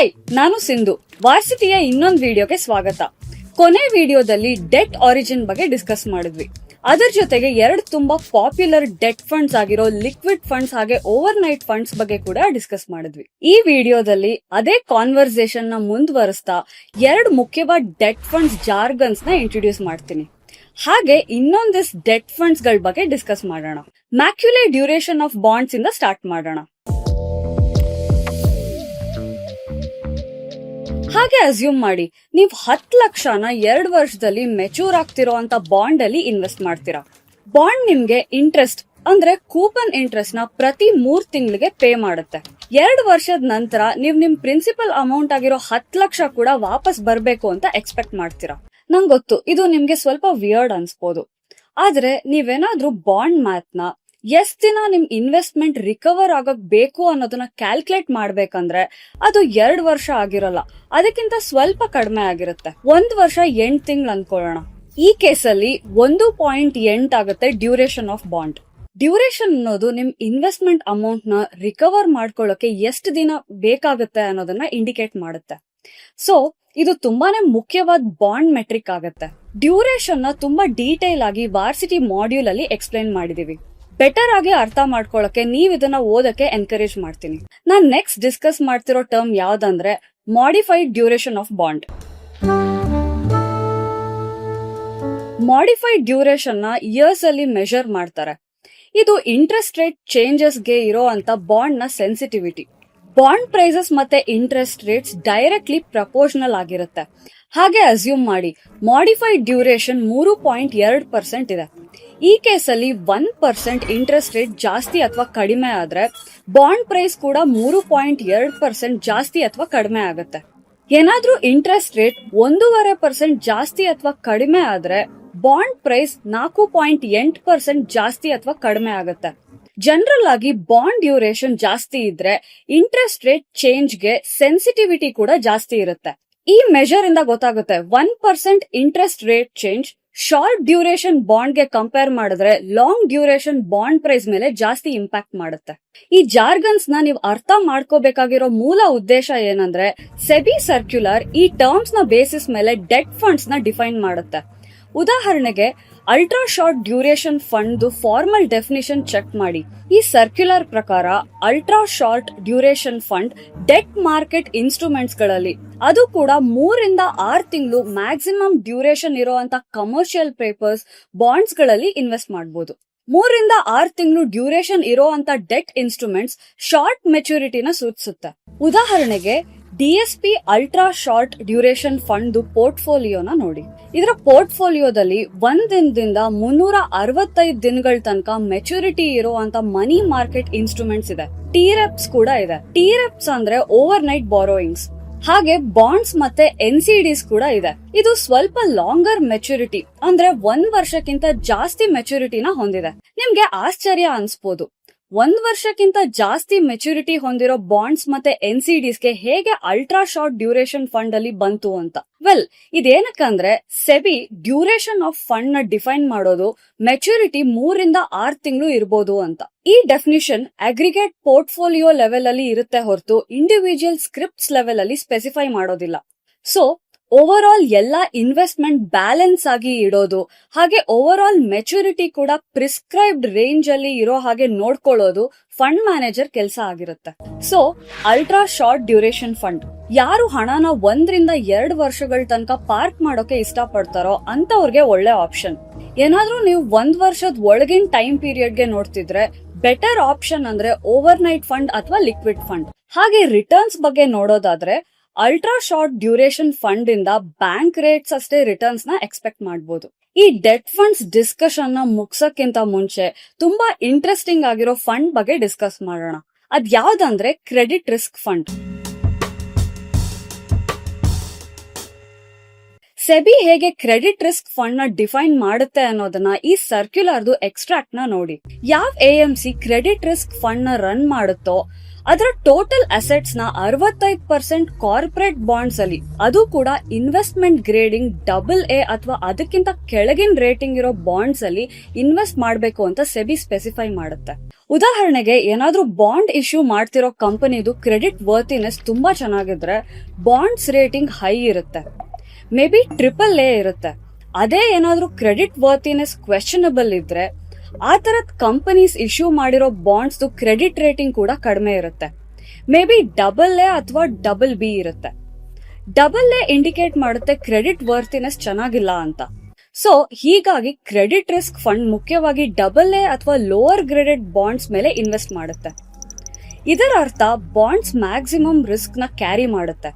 Hi, ನಾನು ಸಿಂಧು. ವಾರ್ಸಿಟಿಯ ಇನ್ನೊಂದು ವಿಡಿಯೋಗೆ ಸ್ವಾಗತ. ಕೊನೆ ವಿಡಿಯೋದಲ್ಲಿ ಡೆಟ್ ಆರಿಜಿನ್ ಬಗ್ಗೆ ಡಿಸ್ಕಸ್ ಮಾಡಿದ್ವಿ. ಅದರ ಜೊತೆಗೆ ಎರಡು ತುಂಬಾ ಪಾಪ್ಯುಲರ್ ಡೆಟ್ ಫಂಡ್ಸ್ ಆಗಿರೋ ಲಿಕ್ವಿಡ್ ಫಂಡ್ಸ್ ಹಾಗೆ ಓವರ್ ನೈಟ್ ಫಂಡ್ಸ್ ಬಗ್ಗೆ ಕೂಡ ಡಿಸ್ಕಸ್ ಮಾಡಿದ್ವಿ. ಈ ವಿಡಿಯೋದಲ್ಲಿ ಅದೇ ಕಾನ್ವರ್ಸೇಷನ್ನ ಮುಂದುವರಿಸ್ತಾ ಎರಡು ಮುಖ್ಯವಾದ ಡೆಟ್ ಫಂಡ್ಸ್ ಜಾರ್ಗನ್ಸ್ನ ಇಂಟ್ರೊಡ್ಯೂಸ್ ಮಾಡ್ತೀನಿ. ಹಾಗೆ ಇನ್ನೊಂದಿಸ್ ಡೆಟ್ ಫಂಡ್ಸ್ಗಳ ಬಗ್ಗೆ ಡಿಸ್ಕಸ್ ಮಾಡೋಣ. ಮ್ಯಾಕ್ಯುಲೇ ಡ್ಯೂರೇಷನ್ ಆಫ್ ಬಾಂಡ್ಸ್ ಇಂದ ಸ್ಟಾರ್ಟ್ ಮಾಡೋಣ. ಹಾಗೆ ಅಸ್ಯೂಮ್ ಮಾಡಿ, ನೀವು ಹತ್ತು ಲಕ್ಷನ ಎರಡು ವರ್ಷದಲ್ಲಿ ಮೆಚೂರ್ ಆಗ್ತಿರೋ ಅಂತ ಬಾಂಡ್ ಅಲ್ಲಿ ಇನ್ವೆಸ್ಟ್ ಮಾಡ್ತೀರಾ? ಬಾಂಡ್ ನಿಮ್ಗೆ ಇಂಟ್ರೆಸ್ಟ್ ಅಂದ್ರೆ ಕೂಪನ್ ಇಂಟ್ರೆಸ್ಟ್ನ ಪ್ರತಿ ಮೂರ್ ತಿಂಗಳಿಗೆ ಪೇ ಮಾಡುತ್ತೆ. ಎರಡು ವರ್ಷದ ನಂತರ ನೀವು ನಿಮ್ ಪ್ರಿನ್ಸಿಪಲ್ ಅಮೌಂಟ್ ಆಗಿರೋ ಹತ್ತು ಲಕ್ಷ ಕೂಡ ವಾಪಸ್ ಬರಬೇಕು ಅಂತ ಎಕ್ಸ್ಪೆಕ್ಟ್ ಮಾಡ್ತೀರಾ? ನಂಗೊತ್ತು ಗೊತ್ತು, ಇದು ನಿಮ್ಗೆ ಸ್ವಲ್ಪ ವಿಯರ್ಡ್ ಅನ್ಸ್ಬೋದು. ಆದ್ರೆ ನೀವೇನಾದ್ರೂ ಬಾಂಡ್ ಮ್ಯಾತ್ನ ಎಷ್ಟ್ ದಿನ ನಿಮ್ ಇನ್ವೆಸ್ಟ್ಮೆಂಟ್ ರಿಕವರ್ ಆಗಕ್ ಬೇಕು ಅನ್ನೋದನ್ನ ಕ್ಯಾಲ್ಕುಲೇಟ್ ಮಾಡ್ಬೇಕಂದ್ರೆ ಅದು ಎರಡ್ ವರ್ಷ ಆಗಿರಲ್ಲ. ಅದಕ್ಕಿಂತ ಸ್ವಲ್ಪ ಕಡಿಮೆ ಆಗಿರುತ್ತೆ. ಒಂದ್ ವರ್ಷ ಎಂಟ್ ತಿಂಗಳು ಅನ್ಕೊಳ್ಳೋಣ. ಈ ಕೇಸಲ್ಲಿ ಒಂದು ಪಾಯಿಂಟ್ ಎಂಟ್ ಆಗುತ್ತೆ ಡ್ಯೂರೇಷನ್ ಆಫ್ ಬಾಂಡ್ ಡ್ಯೂರೇಷನ್ ಅನ್ನೋದು ನಿಮ್ ಇನ್ವೆಸ್ಟ್ಮೆಂಟ್ ಅಮೌಂಟ್ನ ರಿಕವರ್ ಮಾಡ್ಕೊಳ್ಳೋಕೆ ಎಷ್ಟು ದಿನ ಬೇಕಾಗುತ್ತೆ ಅನ್ನೋದನ್ನ ಇಂಡಿಕೇಟ್ ಮಾಡುತ್ತೆ. ಸೊ ಇದು ತುಂಬಾನೇ ಮುಖ್ಯವಾದ ಬಾಂಡ್ ಮೆಟ್ರಿಕ್ ಆಗುತ್ತೆ. ಡ್ಯೂರೇಷನ್ನ ತುಂಬಾ ಡೀಟೇಲ್ ಆಗಿ ವಾರ್ಸಿಟಿ ಮಾಡ್ಯೂಲ್ ಅಲ್ಲಿ ಎಕ್ಸ್ಪ್ಲೈನ್ ಮಾಡಿದೀವಿ. ಬೆಟರ್ ಆಗಿ ಅರ್ಥ ಮಾಡ್ಕೊಳಕ್ಕೆ ನೀವ್ ಇದನ್ನ ಓದಕ್ಕೆ ಎನ್ಕರೇಜ್ ಮಾಡ್ತೀನಿ. ನಾನ್ ನೆಕ್ಸ್ಟ್ ಡಿಸ್ಕಸ್ ಮಾಡ್ತಿರೋ term ಯಾವ್ದಂದ್ರೆ modified duration of bond modified ಡ್ಯೂರೇಷನ್ನ years ಅಲ್ಲಿ ಮೆಷರ್ ಮಾಡ್ತಾರೆ. ಇದು ಇಂಟ್ರೆಸ್ಟ್ ರೇಟ್ ಚೇಂಜಸ್ಗೆ ಇರೋ ಅಂತ ಬಾಂಡ್ನ ಸೆನ್ಸಿಟಿವಿಟಿ ಬಾಂಡ್ ಪ್ರೈಸಸ್ ಮತ್ತೆ ಇಂಟ್ರೆಸ್ಟ್ ರೇಟ್ಸ್ ಡೈರೆಕ್ಟ್ಲಿ ಪ್ರಪೋರ್ಷನಲ್ ಆಗಿರುತ್ತೆ. ಹಾಗೆ ಅಸ್ಯೂಮ್ ಮಾಡಿ ಮಾಡಿಫೈಡ್ ಡ್ಯೂರೇಷನ್ ಮೂರು ಪಾಯಿಂಟ್ ಎರಡು ಪರ್ಸೆಂಟ್ ಇದೆ. ಈ ಕೇಸಲ್ಲಿ ಒನ್ ಪರ್ಸೆಂಟ್ ಇಂಟ್ರೆಸ್ಟ್ ರೇಟ್ ಜಾಸ್ತಿ ಅಥವಾ ಕಡಿಮೆ ಆದರೆ ಬಾಂಡ್ ಪ್ರೈಸ್ ಕೂಡ ಮೂರು ಪಾಯಿಂಟ್ ಎರಡು ಪರ್ಸೆಂಟ್ ಜಾಸ್ತಿ ಅಥವಾ ಕಡಿಮೆ ಆಗುತ್ತೆ. ಏನಾದರೂ ಇಂಟ್ರೆಸ್ಟ್ ರೇಟ್ ಒಂದೂವರೆ ಪರ್ಸೆಂಟ್ ಜಾಸ್ತಿ ಅಥವಾ ಕಡಿಮೆ ಆದರೆ ಬಾಂಡ್ ಪ್ರೈಸ್ ನಾಲ್ಕು ಪಾಯಿಂಟ್ ಎಂಟು ಪರ್ಸೆಂಟ್ ಜಾಸ್ತಿ ಅಥವಾ ಕಡಿಮೆ ಆಗುತ್ತೆ. ಜನರಲ್ ಆಗಿ ಬಾಂಡ್ ಡ್ಯೂರೇಷನ್ ಜಾಸ್ತಿ ಇದ್ರೆ ಇಂಟ್ರೆಸ್ಟ್ ರೇಟ್ ಚೇಂಜ್ಗೆ ಸೆನ್ಸಿಟಿವಿಟಿ ಕೂಡ ಜಾಸ್ತಿ ಇರುತ್ತೆ. ಈ ಮೆಜರ್ ಇಂದ ಗೊತ್ತಾಗುತ್ತೆ, one percent interest rate change short duration ಬಾಂಡ್ಗೆ compare ಮಾಡಿದ್ರೆ ಲಾಂಗ್ ಡ್ಯೂರೇಷನ್ ಬಾಂಡ್ ಪ್ರೈಸ್ ಮೇಲೆ ಜಾಸ್ತಿ ಇಂಪ್ಯಾಕ್ಟ್ ಮಾಡುತ್ತೆ. ಈ ಜಾರ್ಗನ್ಸ್ನ ನೀವು ಅರ್ಥ ಮಾಡ್ಕೋಬೇಕಾಗಿರೋ ಮೂಲ ಉದ್ದೇಶ ಏನಂದ್ರೆ ಸೆಬಿ ಸರ್ಕ್ಯುಲರ್ ಈ ಟರ್ಮ್ಸ್ನ ಬೇಸಿಸ್ ಮೇಲೆ ಡೆಟ್ ಫಂಡ್ಸ್ನ ಡಿಫೈನ್ ಮಾಡುತ್ತೆ. ಉದಾಹರಣೆಗೆ ultra short duration fund formal definition check ಮಾಡಿ. ಈ ಸರ್ಕ್ಯುಲರ್ ಪ್ರಕಾರ ultra short duration fund debt market ಇನ್ಸ್ಟ್ರೂಮೆಂಟ್ಸ್ಗಳಲ್ಲಿ ಅದು ಕೂಡ ಮೂರಿಂದ ಆರು ತಿಂಗಳು ಮ್ಯಾಕ್ಸಿಮಮ್ ಡ್ಯೂರೇಷನ್ ಇರುವಂತ ಕಮರ್ಷಿಯಲ್ ಪೇಪರ್ಸ್ ಬಾಂಡ್ಸ್ಗಳಲ್ಲಿ ಇನ್ವೆಸ್ಟ್ ಮಾಡಬಹುದು ಮೂರಿಂದ ಆರು ತಿಂಗಳು ಡ್ಯೂರೇಷನ್ ಇರುವಂತ ಡೆಟ್ ಇನ್ಸ್ಟ್ರೂಮೆಂಟ್ಸ್ ಶಾರ್ಟ್ ಮೆಚುರಿಟಿನ ಸೂಚಿಸುತ್ತೆ. ಉದಾಹರಣೆಗೆ DSP ultra short duration fund ಪೋರ್ಟ್ಫೋಲಿಯೋನ ನೋಡಿ. ಇದರ ಪೋರ್ಟ್ಫೋಲಿಯೋದಲ್ಲಿ ಒಂದ್ ದಿನದಿಂದ ಮುನ್ನೂರ ಅರವತ್ತೈದು ದಿನಗಳ ತನಕ ಮೆಚುರಿಟಿ ಇರುವಂತ ಮನಿ ಮಾರ್ಕೆಟ್ ಇನ್ಸ್ಟ್ರೂಮೆಂಟ್ಸ್ ಇದೆ. ಟಿರೆಪ್ಸ್ ಕೂಡ ಇದೆ. ಟಿರೆಪ್ಸ್ ಅಂದ್ರೆ ಓವರ್ ನೈಟ್ ಬಾರೋಯಿಂಗ್ಸ್ ಹಾಗೆ ಬಾಂಡ್ಸ್ ಮತ್ತೆ ಎನ್ಸಿಡಿಸ್ ಕೂಡ ಇದೆ. ಇದು ಸ್ವಲ್ಪ ಲಾಂಗರ್ ಮೆಚುರಿಟಿ ಅಂದ್ರೆ ಒಂದ್ ವರ್ಷಕ್ಕಿಂತ ಜಾಸ್ತಿ ಮೆಚುರಿಟಿನ ಹೊಂದಿದೆ. ನಿಮ್ಗೆ ಆಶ್ಚರ್ಯ ಅನ್ಸ್ಬೋದು. ಒಂದ್ ವರ್ಷಕ್ಕಿಂತ ಜಾಸ್ತಿ ಮೆಚುರಿಟಿ ಹೊಂದಿರೋ ಬಾಂಡ್ಸ್ ಮತ್ತೆ ಎನ್ಸಿಡಿಸ್ಗೆ ಹೇಗೆ ಅಲ್ಟ್ರಾ ಶಾರ್ಟ್ ಡ್ಯೂರೇಷನ್ ಫಂಡ್ ಅಲ್ಲಿ ಬಂತು ಅಂತ? ವೆಲ್ ಇದೇನಕ್ಕಂದ್ರೆ ಸೆಬಿ ಡ್ಯೂರೇಷನ್ ಆಫ್ ಫಂಡ್ನ ಡಿಫೈನ್ ಮಾಡೋದು ಮೆಚುರಿಟಿ ಮೂರಿಂದ ಆರ್ ತಿಂಗಳು ಇರ್ಬೋದು ಅಂತ. ಈ ಡೆಫಿನಿಷನ್ ಅಗ್ರಿಗೇಟ್ ಪೋರ್ಟ್ಫೋಲಿಯೋ ಲೆವೆಲ್ ಅಲ್ಲಿ ಇರುತ್ತೆ ಹೊರತು ಇಂಡಿವಿಜುವಲ್ ಸ್ಕ್ರಿಪ್ಟ್ಸ್ ಲೆವೆಲ್ ಅಲ್ಲಿ ಸ್ಪೆಸಿಫೈ ಮಾಡೋದಿಲ್ಲ. ಸೊ ಓವರ್ ಆಲ್ ಎಲ್ಲ ಇನ್ವೆಸ್ಟ್ಮೆಂಟ್ ಬ್ಯಾಲೆನ್ಸ್ ಆಗಿ ಇಡೋದು, ಹಾಗೆ ಓವರ್ ಆಲ್ ಮೆಚುರಿಟಿ ಕೂಡ ಪ್ರಿಸ್ಕ್ರೈಬ್ಡ್ ರೇಂಜ್ ಅಲ್ಲಿ ಇರೋ ಹಾಗೆ ನೋಡ್ಕೊಳ್ಳೋದು ಫಂಡ್ ಮ್ಯಾನೇಜರ್ ಕೆಲಸ ಆಗಿರುತ್ತೆ. So ultra short duration fund ಯಾರು ಹಣನ ಒಂದರಿಂದ ಎರಡು ವರ್ಷಗಳ ತನಕ ಪಾರ್ಕ್ ಮಾಡೋಕೆ ಇಷ್ಟಪಡ್ತಾರೋ ಅಂತವ್ರಿಗೆ ಒಳ್ಳೆ ಆಪ್ಷನ್ ಏನಾದ್ರೂ ನೀವು ಒಂದ್ ವರ್ಷದ ಒಳಗಿನ ಟೈಮ್ ಪೀರಿಯಡ್ಗೆ ನೋಡ್ತಿದ್ರೆ ಬೆಟರ್ ಆಪ್ಷನ್ ಅಂದ್ರೆ ಓವರ್ ನೈಟ್ ಫಂಡ್ ಅಥವಾ ಲಿಕ್ವಿಡ್ ಫಂಡ್ ಹಾಗೆ ರಿಟರ್ನ್ಸ್ ಬಗ್ಗೆ ನೋಡೋದಾದ್ರೆ ಅಲ್ಟ್ರಾ ಶಾರ್ಟ್ ಡ್ಯೂರೇಷನ್ ಫಂಡ್ ಇಂದ ಬ್ಯಾಂಕ್ ರೇಟ್ಸ್ ಅಷ್ಟೇ ರಿಟರ್ನ್ಸ್ನ ಎಕ್ಸ್ಪೆಕ್ಟ್ ಮಾಡಬಹುದು ಈ ಡೆಟ್ ಫಂಡ್ಸ್ ಡಿಸ್ಕಷನ್ನ ಮುಗ್ಸಕ್ಕಿಂತ ಮುಂಚೆ ತುಂಬಾ ಇಂಟ್ರೆಸ್ಟಿಂಗ್ ಆಗಿರೋ ಫಂಡ್ ಬಗ್ಗೆ ಡಿಸ್ಕಸ್ ಮಾಡೋಣ. ಅದ್ ಯಾವ್ದಂದ್ರೆ ಕ್ರೆಡಿಟ್ ರಿಸ್ಕ್ ಫಂಡ್ ಸೆಬಿ ಹೇಗೆ ಕ್ರೆಡಿಟ್ ರಿಸ್ಕ್ ಫಂಡ್ನ ಡಿಫೈನ್ ಮಾಡುತ್ತೆ ಅನ್ನೋದನ್ನ ಈ ಸರ್ಕ್ಯುಲರ್ದು ಎಕ್ಸ್ಟ್ರಾಕ್ಟ್ನ ನೋಡಿ. ಯಾವ A M C credit risk ಫಂಡ್ನ run ಮಾಡುತ್ತೋ ಅದರ ಟೋಟಲ್ ಅಸೆಟ್ಸ್ನ ಅರವತ್ತೈದು ಪರ್ಸೆಂಟ್ ಕಾರ್ಪೊರೇಟ್ ಬಾಂಡ್ಸ್ ಅಲ್ಲಿ. ಅದು ಕೂಡ ಇನ್ವೆಸ್ಟ್ಮೆಂಟ್ ಗ್ರೇಡಿಂಗ್ ಡಬಲ್ ಎ ಅಥವಾ ಅದಕ್ಕಿಂತ ಕೆಳಗಿನ ರೇಟಿಂಗ್ ಇರೋ ಬಾಂಡ್ಸ್ ಅಲ್ಲಿ ಇನ್ವೆಸ್ಟ್ ಮಾಡಬೇಕು ಅಂತ ಸೆಬಿ ಸ್ಪೆಸಿಫೈ ಮಾಡುತ್ತೆ. ಉದಾಹರಣೆಗೆ ಏನಾದ್ರೂ ಬಾಂಡ್ ಇಶ್ಯೂ ಮಾಡ್ತಿರೋ ಕಂಪನಿದು ಕ್ರೆಡಿಟ್ ವರ್ತಿನೆಸ್ ತುಂಬಾ ಚೆನ್ನಾಗಿದ್ರೆ ಬಾಂಡ್ಸ್ ರೇಟಿಂಗ್ ಹೈ ಇರುತ್ತೆ. ಮೇ ಬಿ ಟ್ರಿಪಲ್ ಎ ಇರುತ್ತೆ. ಅದೇ ಏನಾದ್ರೂ ಕ್ರೆಡಿಟ್ ವರ್ತಿನೆಸ್ ಕ್ವೆಶನಬಲ್ ಇದ್ರೆ ಆ ತರದ್ ಕಂಪನೀಸ್ ಇಶ್ಯೂ ಮಾಡಿರೋ ಬಾಂಡ್ಸ್ ಕ್ರೆಡಿಟ್ ರೇಟಿಂಗ್ ಕೂಡ ಕಡಿಮೆ ಇರುತ್ತೆ. ಮೇ ಬಿ ಡಬಲ್ ಎ ಅಥವಾ ಡಬಲ್ ಬಿ ಇರುತ್ತೆ. ಡಬಲ್ ಎ ಇಂಡಿಕೇಟ್ ಮಾಡುತ್ತೆ ಕ್ರೆಡಿಟ್ ವರ್ತಿನೆಸ್ ಚೆನ್ನಾಗಿಲ್ಲ ಅಂತ. ಸೊ ಹೀಗಾಗಿ ಕ್ರೆಡಿಟ್ ರಿಸ್ಕ್ ಫಂಡ್ ಮುಖ್ಯವಾಗಿ ಡಬಲ್ ಎ ಅಥವಾ ಲೋವರ್ ಗ್ರೇಡೆಡ್ ಬಾಂಡ್ಸ್ ಮೇಲೆ ಇನ್ವೆಸ್ಟ್ ಮಾಡುತ್ತೆ. ಇದರ ಅರ್ಥ ಬಾಂಡ್ಸ್ ಮ್ಯಾಕ್ಸಿಮಮ್ ರಿಸ್ಕ್ನ ಕ್ಯಾರಿ ಮಾಡುತ್ತೆ.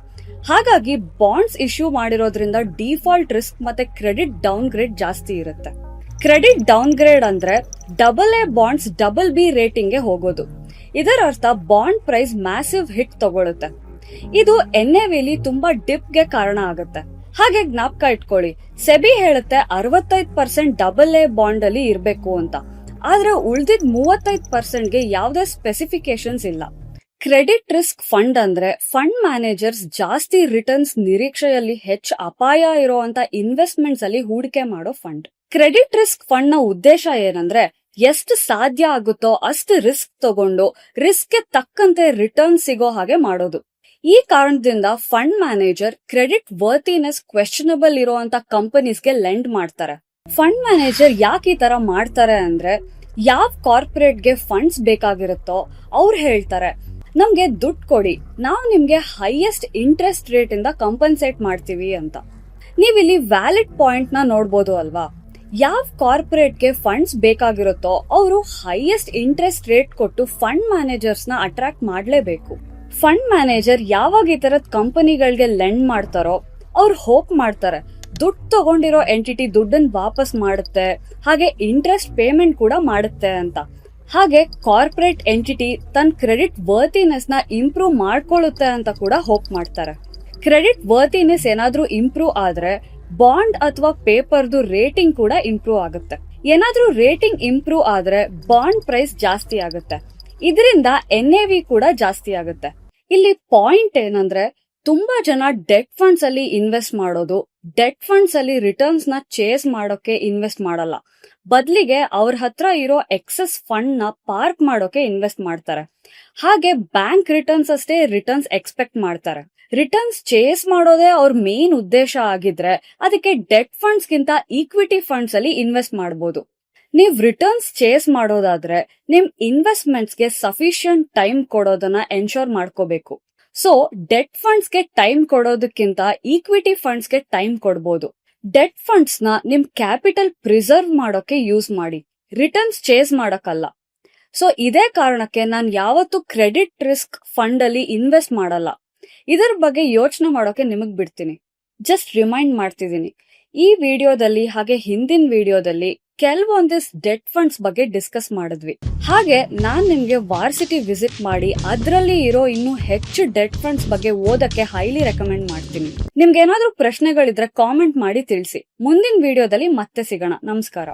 ಹಾಗಾಗಿ ಬಾಂಡ್ಸ್ ಇಶ್ಯೂ ಮಾಡಿರೋದ್ರಿಂದ ಡಿಫಾಲ್ಟ್ ರಿಸ್ಕ್ ಮತ್ತೆ ಕ್ರೆಡಿಟ್ ಡೌನ್ ಗ್ರೇಡ್ ಜಾಸ್ತಿ ಇರುತ್ತೆ. ಕ್ರೆಡಿಟ್ ಡೌನ್ಗ್ರೇಡ್ ಅಂದ್ರೆ double A bonds double B ರೇಟಿಂಗ್ಗೆ ಹೋಗೋದು. ಇದರ ಅರ್ಥ ಬಾಂಡ್ ಪ್ರೈಸ್ ಮ್ಯಾಸಿವ್ ಹಿಟ್ ತಗೊಳುತ್ತೆ. ಇದು ಎನ್ ವಿಲಿ ತುಂಬಾ ಡಿಪ್ಗೆ ಕಾರಣ ಆಗುತ್ತೆ. ಹಾಗೆ ಜ್ಞಾಪಕ ಇಟ್ಕೊಳ್ಳಿ, ಸೆಬಿ ಹೇಳುತ್ತೆ ಅರವತ್ತೈದು ಪರ್ಸೆಂಟ್ ಡಬಲ್ ಎ ಬಾಂಡ್ ಅಲ್ಲಿ ಇರಬೇಕು ಅಂತ. ಆದ್ರೆ ಉಳ್ದಿದ್ ಮೂವತ್ತೈದು ಪರ್ಸೆಂಟ್ಗೆ ಯಾವುದೇ ಸ್ಪೆಸಿಫಿಕೇಶನ್ಸ್ ಇಲ್ಲ. ಕ್ರೆಡಿಟ್ ರಿಸ್ಕ್ ಫಂಡ್ ಅಂದ್ರೆ ಫಂಡ್ ಮ್ಯಾನೇಜರ್ಸ್ ಜಾಸ್ತಿ ರಿಟರ್ನ್ಸ್ ನಿರೀಕ್ಷೆಯಲ್ಲಿ ಹೆಚ್ಚು ಅಪಾಯ ಇರುವಂತ ಇನ್ವೆಸ್ಟ್ಮೆಂಟ್ಸ್ ಅಲ್ಲಿ ಹೂಡಿಕೆ ಮಾಡೋ ಫಂಡ್ ಕ್ರೆಡಿಟ್ ರಿಸ್ಕ್ ಫಂಡ್ನ ಉದ್ದೇಶ ಏನಂದ್ರೆ ಎಷ್ಟು ಸಾಧ್ಯ ಆಗುತ್ತೋ ಅಷ್ಟು ರಿಸ್ಕ್ ತಗೊಂಡು ರಿಸ್ಕ್ ತಕ್ಕಂತೆ ರಿಟರ್ನ್ ಸಿಗೋ ಹಾಗೆ ಮಾಡೋದು. ಈ ಕಾರಣದಿಂದ fund manager credit worthiness questionable ಇರುವಂತ ಕಂಪನೀಸ್ಗೆ ಲೆಂಡ್ ಮಾಡ್ತಾರೆ. ಫಂಡ್ ಮ್ಯಾನೇಜರ್ ಯಾಕೆ ಈ ತರ ಮಾಡ್ತಾರೆ ಅಂದ್ರೆ ಯಾವ ಕಾರ್ಪೊರೇಟ್ಗೆ ಫಂಡ್ಸ್ ಬೇಕಾಗಿರುತ್ತೋ ಅವ್ರು ಹೇಳ್ತಾರೆ, ನಮ್ಗೆ ದುಡ್ಡು ಕೊಡಿ, ನಾವು ನಿಮ್ಗೆ ಹೈಯೆಸ್ಟ್ ಇಂಟ್ರೆಸ್ಟ್ ರೇಟ್ ಇಂದ ಕಂಪನ್ಸೇಟ್ ಮಾಡ್ತೀವಿ ಅಂತ. ನೀವಿಲ್ಲಿ ವ್ಯಾಲಿಡ್ ಪಾಯಿಂಟ್ನ ನೋಡ್ಬೋದು ಅಲ್ವಾ? ಯಾವ ಕಾರ್ಪೊರೇಟ್ಗೆ ಫಂಡ್ಸ್ ಬೇಕಾಗಿರುತ್ತೋ ಅವರು ಹೈಯೆಸ್ಟ್ ಇಂಟ್ರೆಸ್ಟ್ ರೇಟ್ ಕೊಟ್ಟು ಫಂಡ್ ಮ್ಯಾನೇಜರ್ಸ್ನ ಅಟ್ರಾಕ್ಟ್ ಮಾಡಲೇಬೇಕು. ಫಂಡ್ ಮ್ಯಾನೇಜರ್ ಯಾವಾಗ ಈ ತರದ್ ಕಂಪನಿಗಳಿಗೆ ಲೆಂಡ್ ಮಾಡ್ತಾರೋ, ಅವ್ರು ಹೋಪ್ ಮಾಡ್ತಾರೆ. ದುಡ್ಡು ತಗೊಂಡಿರೋ ಎಂಟಿಟಿ ದುಡ್ಡನ್ನು ವಾಪಸ್ ಮಾಡುತ್ತೆ, ಹಾಗೆ ಇಂಟ್ರೆಸ್ಟ್ ಪೇಮೆಂಟ್ ಕೂಡ ಮಾಡುತ್ತೆ ಅಂತ. ಹಾಗೆ ಕಾರ್ಪೊರೇಟ್ ಎಂಟಿಟಿ ತನ್ನ ಕ್ರೆಡಿಟ್ ವರ್ತಿನೆಸ್ನ ಇಂಪ್ರೂವ್ ಮಾಡ್ಕೊಳ್ಳುತ್ತೆ ಅಂತ ಕೂಡ ಹೋಪ್ ಮಾಡ್ತಾರೆ. ಕ್ರೆಡಿಟ್ ವರ್ತಿನೆಸ್ ಏನಾದ್ರೂ ಇಂಪ್ರೂವ್ ಆದ್ರೆ ಬಾಂಡ್ ಅಥವಾ ಪೇಪರ್ದು ರೇಟಿಂಗ್ ಕೂಡ ಇಂಪ್ರೂವ್ ಆಗುತ್ತೆ. ಏನಾದ್ರೂ ರೇಟಿಂಗ್ ಇಂಪ್ರೂವ್ ಆದ್ರೆ ಬಾಂಡ್ ಪ್ರೈಸ್ ಜಾಸ್ತಿ ಆಗುತ್ತೆ. ಇದರಿಂದ ಎನ್ ಎ ವಿ ಕೂಡ ಜಾಸ್ತಿ ಆಗುತ್ತೆ. ಇಲ್ಲಿ ಪಾಯಿಂಟ್ ಏನಂದ್ರೆ ತುಂಬಾ ಜನ ಡೆಟ್ ಫಂಡ್ಸ್ ಅಲ್ಲಿ ಇನ್ವೆಸ್ಟ್ ಮಾಡೋದು, ಡೆಟ್ ಫಂಡ್ಸ್ ಅಲ್ಲಿ ರಿಟರ್ನ್ಸ್ನ ಚೇಸ್ ಮಾಡೋಕೆ ಇನ್ವೆಸ್ಟ್ ಮಾಡಲ್ಲ. ಬದಲಿಗೆ ಅವ್ರ ಹತ್ರ ಇರೋ ಎಕ್ಸಸ್ ಫಂಡ್ನ ಪಾರ್ಕ್ ಮಾಡೋಕೆ ಇನ್ವೆಸ್ಟ್ ಮಾಡ್ತಾರೆ. ಹಾಗೆ ಬ್ಯಾಂಕ್ ರಿಟರ್ನ್ಸ್ ಅಷ್ಟೇ ರಿಟರ್ನ್ಸ್ ಎಕ್ಸ್ಪೆಕ್ಟ್ ಮಾಡ್ತಾರೆ. ರಿಟರ್ನ್ಸ್ ಚೇಸ್ ಮಾಡೋದೇ ಅವ್ರ ಮೇನ್ ಉದ್ದೇಶ ಆಗಿದ್ರೆ ಅದಕ್ಕೆ ಡೆಟ್ ಫಂಡ್ಸ್ ಗಿಂತ ಈಕ್ವಿಟಿ ಫಂಡ್ಸ್ ಅಲ್ಲಿ ಇನ್ವೆಸ್ಟ್ ಮಾಡಬಹುದು ನೀವ್ ರಿಟರ್ನ್ಸ್ ಚೇಸ್ ಮಾಡೋದಾದ್ರೆ ನಿಮ್ ಇನ್ವೆಸ್ಟ್ಮೆಂಟ್ಸ್ಗೆ ಸಫಿಶಿಯಂಟ್ ಟೈಮ್ ಕೊಡೋದನ್ನ ಎನ್ಶೋರ್ ಮಾಡ್ಕೋಬೇಕು. ಸೊ ಡೆಟ್ ಫಂಡ್ಸ್ಗೆ ಟೈಮ್ ಕೊಡೋದಕ್ಕಿಂತ ಈಕ್ವಿಟಿ ಫಂಡ್ಸ್ಗೆ ಟೈಮ್ ಕೊಡ್ಬೋದು. ಡೆಟ್ ಫಂಡ್ಸ್ನ ನಿಮ್ ಕ್ಯಾಪಿಟಲ್ ಪ್ರಿಸರ್ವ್ ಮಾಡೋಕೆ ಯೂಸ್ ಮಾಡಿ. ರಿಟರ್ನ್ಸ್ ಚೇಸ್ ಮಾಡಕ್ಕಲ್ಲ. ಸೊ ಇದೇ ಕಾರಣಕ್ಕೆ ನಾನು ಯಾವತ್ತೂ ಕ್ರೆಡಿಟ್ ರಿಸ್ಕ್ ಫಂಡ್ ಅಲ್ಲಿ ಇನ್ವೆಸ್ಟ್ ಮಾಡಲ್ಲ. ಇದರ ಬಗ್ಗೆ ಯೋಚನೆ ಮಾಡೋಕೆ ನಿಮಗ್ ಬಿಡ್ತೀನಿ. ಜಸ್ಟ್ ರಿಮೈಂಡ್ ಮಾಡ್ತಿದ್ದೀನಿ. ಈ ವಿಡಿಯೋದಲ್ಲಿ ಹಾಗೆ ಹಿಂದಿನ ವಿಡಿಯೋದಲ್ಲಿ ಕೆಲವೊಂದಿಸ್ ಡೆಟ್ ಫಂಡ್ಸ್ ಬಗ್ಗೆ ಡಿಸ್ಕಸ್ ಮಾಡಿದ್ವಿ. ಹಾಗೆ ನಾನ್ ನಿಮ್ಗೆ ವಾರ್ಸಿಟಿ ವಿಸಿಟ್ ಮಾಡಿ ಅದರಲ್ಲಿ ಇರೋ ಇನ್ನೂ ಹೆಚ್ಚು ಡೆಟ್ ಫಂಡ್ಸ್ ಬಗ್ಗೆ ಓದಕ್ಕೆ ಹೈಲಿ ರೆಕಮೆಂಡ್ ಮಾಡ್ತೀನಿ. ನಿಮ್ಗೆ ಏನಾದ್ರೂ ಪ್ರಶ್ನೆಗಳಿದ್ರೆ ಕಾಮೆಂಟ್ ಮಾಡಿ ತಿಳಿಸಿ. ಮುಂದಿನ ವಿಡಿಯೋದಲ್ಲಿ ಮತ್ತೆ ಸಿಗೋಣ. ನಮಸ್ಕಾರ.